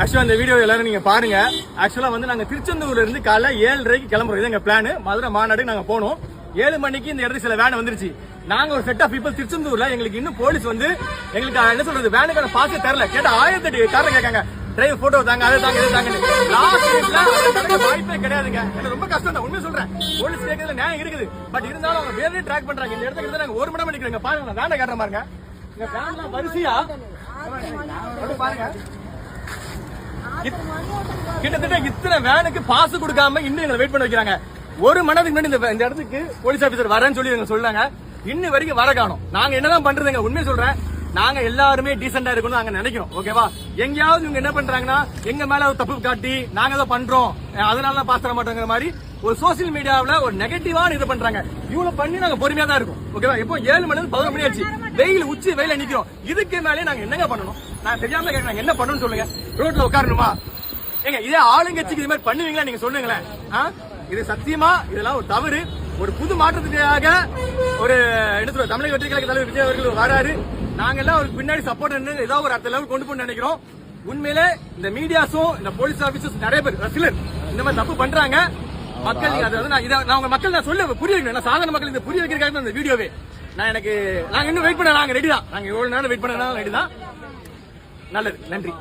ஆக்சுவலா இந்த வீடியோ எல்லாரும் நீங்க பாருங்க. ஆக்சுவலா வந்து நாங்க திருச்செந்தூர்ல இருந்து காலைல ஏழரைக்கு கிளம்புறோம் இது எங்க பிளான் மதுரை மாநாடு நாங்க போனோம். ஏழு மணிக்கு இந்த இடத்துக்கு சில வேன் வந்துருச்சு. நாங்க ஒரு செட் ஆஃப் பீப்பிள் திருச்செந்தூர்ல எங்களுக்கு இன்னும் போலீஸ் வந்து எங்களுக்கு என்ன சொல்றது வேனுக்கான பாசே தரல. கேட்ட ஆயிரத்தி எட்டு காரணம் கேட்காங்க. டிரைவர் போட்டோ தாங்க அதை தாங்க இதை தாங்க வாய்ப்பே கிடையாதுங்க. எனக்கு ரொம்ப கஷ்டம் தான் உண்மையை சொல்றேன். போலீஸ் கேட்கறதுல நியாயம் இருக்குது. பட் இருந்தாலும் அவங்க வேற ட்ராக் பண்றாங்க. இந்த இடத்துக்கு இருந்தா நாங்க ஒரு மணி நேரம் நிக்கிறோங்க. பாருங்க வேனை காட்டுற பாருங்க. இங்க வேன்லாம் வரிசையா? பாருங்க. கிட்டத்தட்ட இத்தனை வேனுக்கு பாஸ் கொடுக்காம இன்னும் எங்களை வெயிட் பண்ண வைக்கிறாங்க. ஒரு மணி நேரத்துக்கு முன்னாடி இந்த- இடத்துக்கு போலீஸ் ஆபீசர் வரேன்னு சொல்லி எங்க சொன்னாங்க இன்னும் வரைக்கும் வர காணும். நாங்க என்னதான் பண்றதுங்க? உண்மையை சொல்றேன். நாங்க எல்லாருமே டீசெண்டா இருக்கணும் நாங்க நினைக்கிறோம். ஓகேவா எங்கேயாவது இவங்க என்ன பண்றாங்கன்னா எங்க மேல தப்பு காட்டி நாங்க ஏதோ பண்றோம். அதனால தான் பாஸ் தர மாட்டோங்கிற மாதிரி ஒரு சோசியல் மீடியாவில் ஒரு நெகட்டிவான இது பண்றாங்க. இவ்வளவு பண்ணி நாங்க பொறுமையா தான் இருக்கும். ஓகேவா இப்போ ஏழு மணி பதினொரு மணி ஆச்சு. வெயில் உச்சி வெயில நிக்கிறோம். இதுக்கு மேலே நாங்க என்னங்க பண்ணணும்? நான் தெரியாம கேட்கறேன் என்ன பண்ணணும்னு சொல்லுங்க. ரோட்ல உட்காரணுமா? ஏங்க இதே ஆளுங்கட்சிக்கு இது மாதிரி பண்ணுவீங்களா நீங்க சொல்லுங்களேன். ஆ? இது சத்தியமா? இதெல்லாம் ஒரு தவறு. ஒரு புது மாற்றத்துக்காக ஒரு என்ன சொல்ற தமிழக வெற்றி கழக தலைவர் விஜய் அவர்கள் வராரு. நாங்க எல்லாம் அவருக்கு பின்னாடி சப்போர்ட் ஏதோ ஒரு அடுத்த லெவல் கொண்டு போய் நினைக்கிறோம். உண்மையிலே இந்த மீடியாஸும் இந்த போலீஸ் ஆபீசர்ஸ் நிறைய பேர் சிலர் இந்த மாதிரி தப்பு பண்றாங்க. மக்கள் நீங்க நான் இதை நான் உங்க மக்கள் நான் சொல்ல புரிய வைக்கணும். நான் சாதாரண மக்கள் இந்த புரிய வைக்கிறதுக்காக தான் இந்த வீடியோவே. நான் எனக்கு நாங்க இன்னும் வெயிட் பண்ண நாங்க ரெடி தான். நாங்க எவ்வளவு நேரம் வெயிட் பண்ண ரெடி தான். நல்லது. நன்றி.